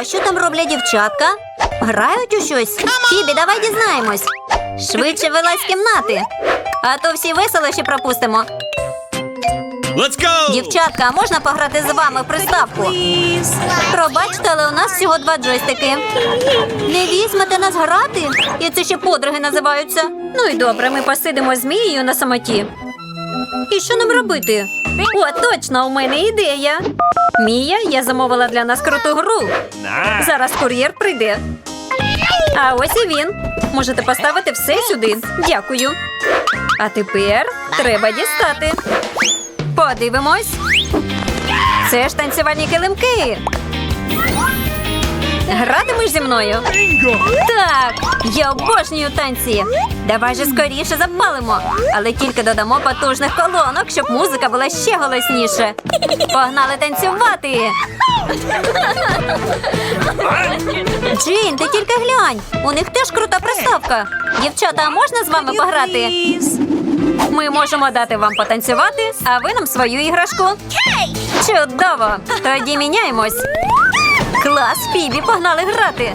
А що там роблять дівчатка? Грають у щось? Фібі, давай дізнаємось. Швидше вилазь з кімнати. А то всі веселощі пропустимо. Let's go! Дівчатка, а можна пограти з вами в приставку? Пробачте, але у нас всього два джойстики. Не візьмете нас грати? І це ще подруги називаються. Ну і добре, ми посидимо з Мією на самоті. І що нам робити? О, точно, у мене ідея. Мія, я замовила для нас круту гру. Зараз кур'єр прийде. А ось і він. Можете поставити все сюди. Дякую. А тепер треба дістати. Подивимось. Це ж танцювальні килимки. Гратимеш зі мною? Так, я обожнюю танці. Давай же скоріше запалимо, але тільки додамо потужних колонок, щоб музика була ще голосніше. Погнали танцювати. Джейн, ти тільки глянь. У них теж крута приставка. Дівчата, а можна з вами пограти? Ми можемо дати вам потанцювати, а ви нам свою іграшку. Чудово! Тоді міняємось. Клас, Фібі, погнали грати.